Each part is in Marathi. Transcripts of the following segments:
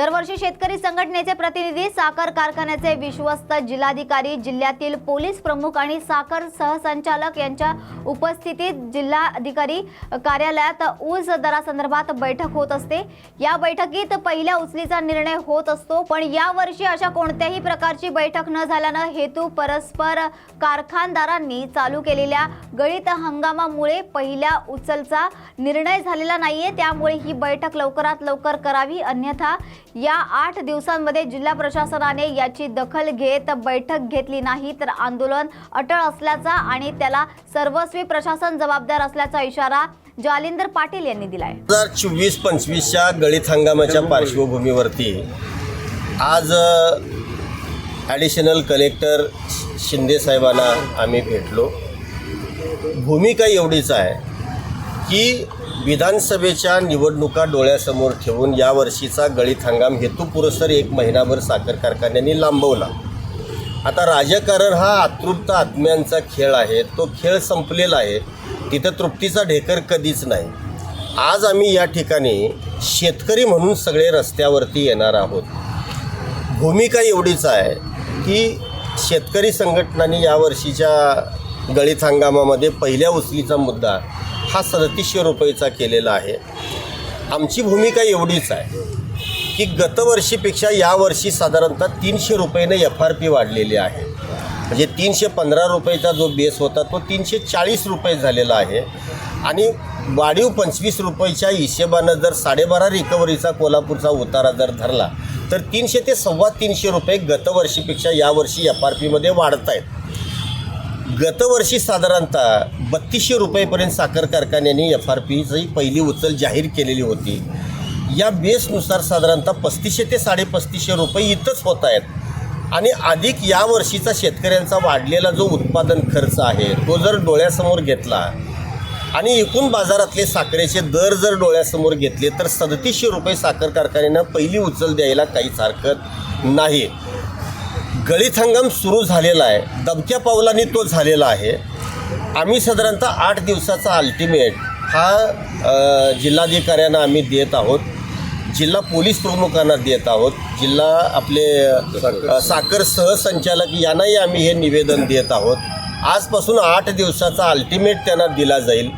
दरवर्षी शेतकरी संघटनेचे प्रतिनिधी साखर कारखान्याचे विश्वस्त जिल्हाधिकारी जिल्ह्यातील पोलीस प्रमुख आणि साखर सहसंचालक यांच्या उपस्थितीत जिल्हाधिकारी कार्यालयात ऊस दरासंदर्भात बैठक होत असते. या बैठकीत पहिल्या उचलीचा निर्णय होत असतो पण यावर्षी अशा कोणत्याही प्रकारची बैठक न झाल्यानं हेतू परस्पर कारखानदारांनी चालू केलेल्या गळीत हंगामामुळे पहिल्या उचलचा निर्णय झालेला नाहीये. त्यामुळे ही बैठक लवकरात लवकर करावी अन्यथा या आठ दिवसांमध्ये जिल्हा प्रशासनाने याची दखल घेत बैठक घेतली नाही तर आंदोलन अटळ असल्याचा आणि त्याला सर्वस्वी प्रशासन जबाबदार असल्याचा इशारा जालिंदर पाटील यांनी दिलाय. दोन हजार चोवीस पंचवीसच्या गळीत हंगामाच्या पार्श्वभूमीवरती आज ॲडिशनल कलेक्टर शिंदे साहेबांना आम्ही भेटलो. भूमिका एवढीच आहे की विधानसभेच्या निवडणुका डोळ्यासमोर ठेवून यावर्षीचा गळीत हंगाम हेतुपुरस्सर एक महिनाभर साखर कारखान्यांनी लांबवला. आता राजकारण हा आतृप्त आत्म्यांचा खेळ आहे. तो खेळ संपलेला आहे. तिथं तृप्तीचा ढेकर कधीच नाही. आज आम्ही या ठिकाणी शेतकरी म्हणून सगळे रस्त्यावरती येणार आहोत. भूमिका एवढीच आहे की शेतकरी संघटनांनी यावर्षीच्या गळीत हंगामामध्ये पहिल्या उचलीचा मुद्दा हा सदतीसशे रुपयेचा केलेला आहे. आमची भूमिका एवढीच आहे की गतवर्षीपेक्षा यावर्षी साधारणतः तीनशे रुपयेनं एफ आर पी वाढलेली आहे. म्हणजे तीनशे पंधरा रुपयेचा जो बेस होता तो तीनशे चाळीस रुपये झालेला आहे. आणि वाढीव पंचवीस रुपयेच्या हिशेबानं जर साडेबारा रिकव्हरीचा कोल्हापूरचा उतारा जर धरला तर तीनशे ते सव्वा तीनशे रुपये गतवर्षीपेक्षा यावर्षी एफ आर पीमध्ये वाढत आहेत गतवर्षी साधारणतः बत्तीसशे रुपयेपर्यंत साखर कारखान्यांनी एफ आर पीची पहिली उचल जाहीर केलेली होती. या बेसनुसार साधारणतः पस्तीसशे ते साडेपस्तीसशे रुपये इथंच होत आहेत. आणि अधिक या वर्षीचा शेतकऱ्यांचा वाढलेला जो उत्पादन खर्च आहे तो जर डोळ्यासमोर घेतला आणि एकूण बाजारातले साखरेचे दर जर डोळ्यासमोर घेतले तर सदतीसशे रुपये साखर कारखान्यानं पहिली उचल द्यायला काहीच हरकत नाही. गळीत हंगाम सुरू झालेला आहे. दबक्या पावलांनी तो झालेला आहे. आम्ही साधारणतः आठ दिवसाचा अल्टिमेट हा जिल्हाधिकाऱ्यांना आम्ही देत आहोत. जिल्हा पोलीस प्रमुखांना देत आहोत. जिल्हा आपले साखर सहसंचालक यांनाही आम्ही हे निवेदन देत आहोत. आजपासून आठ दिवसाचा अल्टिमेट त्यांना दिला जाईल.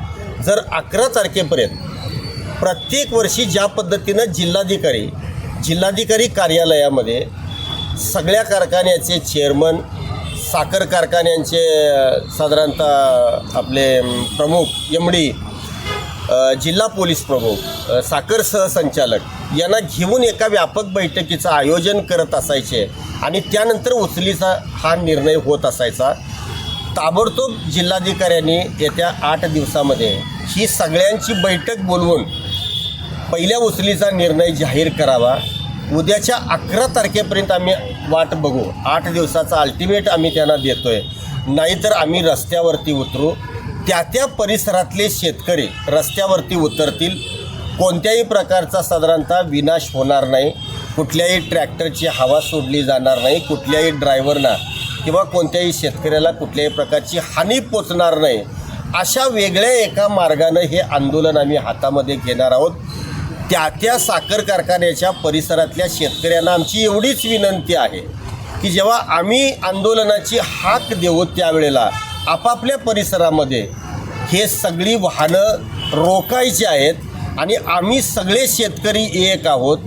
जर अकरा तारखेपर्यंत प्रत्येक वर्षी ज्या पद्धतीनं जिल्हाधिकारी जिल्हाधिकारी कार्यालयामध्ये सगळ्या कारखान्याचे चेअरमन साखर कारखान्यांचे साधारणतः आपले प्रमुख एम डी जिल्हा पोलीस प्रमुख साखर सहसंचालक यांना घेऊन एका व्यापक बैठकीचं आयोजन करत असायचे आणि त्यानंतर उचलीचा हा निर्णय होत असायचा. ताबडतोब जिल्हाधिकाऱ्यांनी येत्या आठ दिवसामध्ये ही सगळ्यांची बैठक बोलवून पहिल्या उचलीचा निर्णय जाहीर करावा. उद्याच्या अकरा तारखेपर्यंत आम्ही वाट बघू. आठ दिवसाचा अल्टिमेट आम्ही त्यांना देतोय. नाहीतर आम्ही रस्त्यावरती उतरू. त्या त्या परिसरातले शेतकरी रस्त्यावरती उतरतील. कोणत्याही प्रकारचा साधारणतः विनाश होणार नाही. कुठल्याही ट्रॅक्टरची हवा सोडली जाणार नाही. कुठल्याही ड्रायव्हरना किंवा कोणत्याही शेतकऱ्याला कुठल्याही प्रकारची हानी पोचणार नाही. अशा वेगळ्या एका मार्गानं हे आंदोलन आम्ही हातामध्ये घेणार आहोत. त्या त्या साखर कारखान्याच्या परिसरातल्या शेतकऱ्यांना आमची एवढीच विनंती आहे की जेव्हा आम्ही आंदोलनाची हाक देऊ त्यावेळेला आपापल्या परिसरामध्ये हे सगळी वाहनं रोकायची आहेत आणि आम्ही सगळे शेतकरी एक आहोत.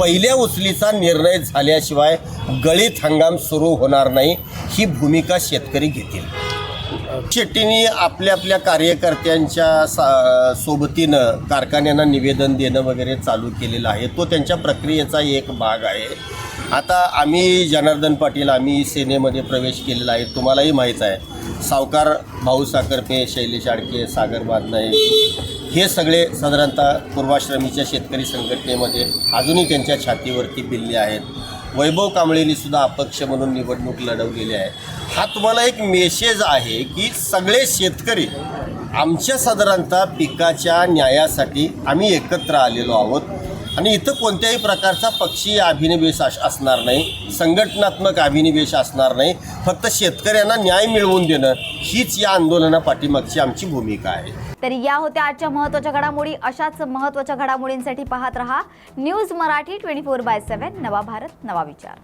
पहिल्या उचलीचा निर्णय झाल्याशिवाय गळीत हंगाम सुरू होणार नाही. ही भूमिका शेतकरी घेतील. शेट्टींनी आपल्या आपल्या कार्यकर्त्यांच्या सा सोबतीनं कारखान्यांना निवेदन देणं वगैरे चालू केलेलं आहे. तो त्यांच्या प्रक्रियेचा एक भाग आहे. आता आम्ही जनार्दन पाटील आम्ही सेनेमध्ये प्रवेश केलेला आहे. तुम्हालाही माहीत आहे. सावकार भाऊ साखरपे शैलेश आडके सागर बादनाय हे सगळे साधारणतः पूर्वाश्रमीच्या शेतकरी संघटनेमध्ये अजूनही त्यांच्या छातीवरती बिल्ले आहेत. वैभव कांबळेंनी सुद्धा अपक्ष म्हणून निवडणूक लढवलेली आहे. हा तुम्हाला एक मेसेज आहे की सगळे शेतकरी आमच्या साधारणतः पिकाच्या न्यायासाठी आम्ही एकत्र आलेलो आहोत. आणि इथं कोणत्याही प्रकारचा पक्षीय अभिनिवेश अस असणार नाही संघटनात्मक अभिनिवेश असणार नाही. फक्त शेतकऱ्यांना न्याय मिळवून देणं हीच या आंदोलनापाठीमागची आमची भूमिका आहे. तर या होत्या आजच्या महत्त्वाच्या घडामोडी. अशाच महत्त्वाच्या घडामोडींसाठी पाहत रहा news Marathi twenty four by seven. नवा भारत नवा विचार.